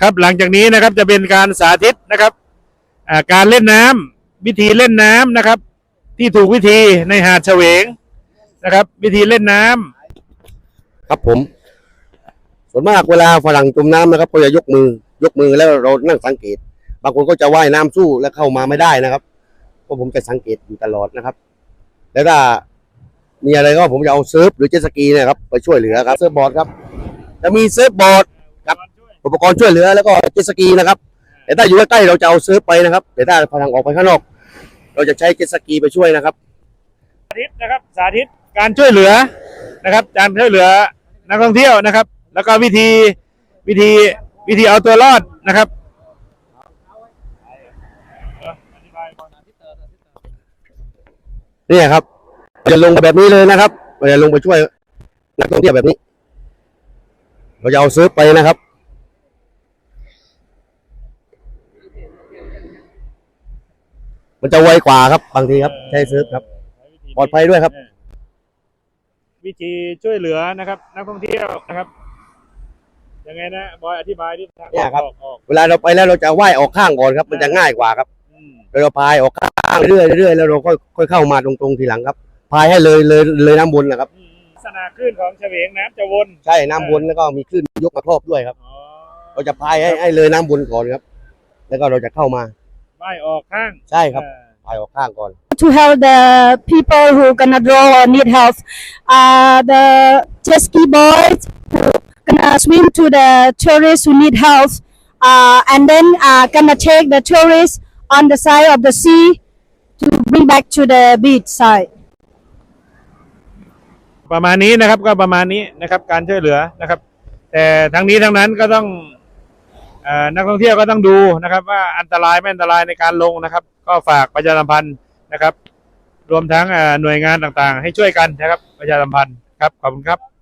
ครับหลังจากนี้นะครับจะเป็นการสาธิตนะครับการเล่นน้ำวิธีเล่นน้ำนะครับ ที่ถูกวิธีในหาดเฉวงนะครับ วิธีเล่นน้ำครับผม ส่วนมากเวลาฝรั่งจมน้ำนะครับก็จะยกมือยกมือแล้วเรานั่งสังเกต บางคนก็จะว่ายน้ำสู้และเข้ามาไม่ได้นะครับก็ผมจะสังเกตอยู่ตลอดนะครับ แล้วถ้ามีอะไรก็ผมจะเอาเซิร์ฟหรือเจ็ตสกีนะครับ ไปช่วยเหลือครับเซิร์ฟบอร์ดครับ จะมีเซิร์ฟบอร์ด อุปกรณ์ช่วยเหลือแล้วก็เจ็ตสกีนะครับ แต่ถ้าอยู่ใกล้ๆเราจะเอาเซิร์ฟไปนะครับ แต่ถ้าพลังออกไปข้างนอก เราจะใช้เจ็ตสกีไปช่วยนะครับ สาธิตนะครับสาธิตการช่วยเหลือนะครับการช่วยเหลือนักท่องเที่ยวนะครับ แล้วก็วิธีวิธีวิธีเอาตัวรอดนะครับเนี่ยครับ จะลงแบบนี้เลยนะครับเราจะลงไปช่วยนักท่องเที่ยวแบบนี้ เราจะเอาเซิร์ฟไปนะครับ มันจะไวกว่าครับ บางทีครับใช้เซิร์ฟครับ ปลอดภัยด้วยครับ วิธีช่วยเหลือนะครับ นักท่องเที่ยวนะครับยังไงนะบอยอธิบายดิทางเนี่ยครับ ออกออกเวลาเราไปแล้วเราจะว่ายออกข้างก่อนครับ มันจะง่ายกว่าครับอืมเราพายออกข้างเรื่อยๆเรื่อยๆแล้วเราค่อยค่อยเข้ามาตรงๆทีหลังครับ พายให้เลยเลยเลยน้ำวนนะครับ อืมลักษณะคลื่นของเฉวงน้ำจะวนใช่น้ำวนแล้วก็มีคลื่นยกมาครอบด้วยครับ อ๋อเราจะพายให้ให้เลยน้ำวนก่อนครับ แล้วก็เราจะเข้ามา ว่ายออกข้างใช่ครับเออพายออกข้างก่อน to help the people who gonna draw or need help. Uh, the jet ski boys who gonna swim to the tourists who need help, uh, and then uh, gonna take the tourists on the side of the sea to bring back to the beach side. ประมาณนี้นะครับก็ประมาณนี้นะครับการช่วยเหลือนะครับ แต่ทั้งนี้ทั้งนั้นก็ต้องเอ่อ นักท่องเที่ยวก็ต้องดูนะครับ ว่าอันตรายไม่อันตรายในการลงนะครับ ก็ฝากประชาสัมพันธ์นะครับ รวมทั้งหน่วยงานต่างๆ ให้ช่วยกันนะครับประชาสัมพันธ์ครับขอบคุณครับ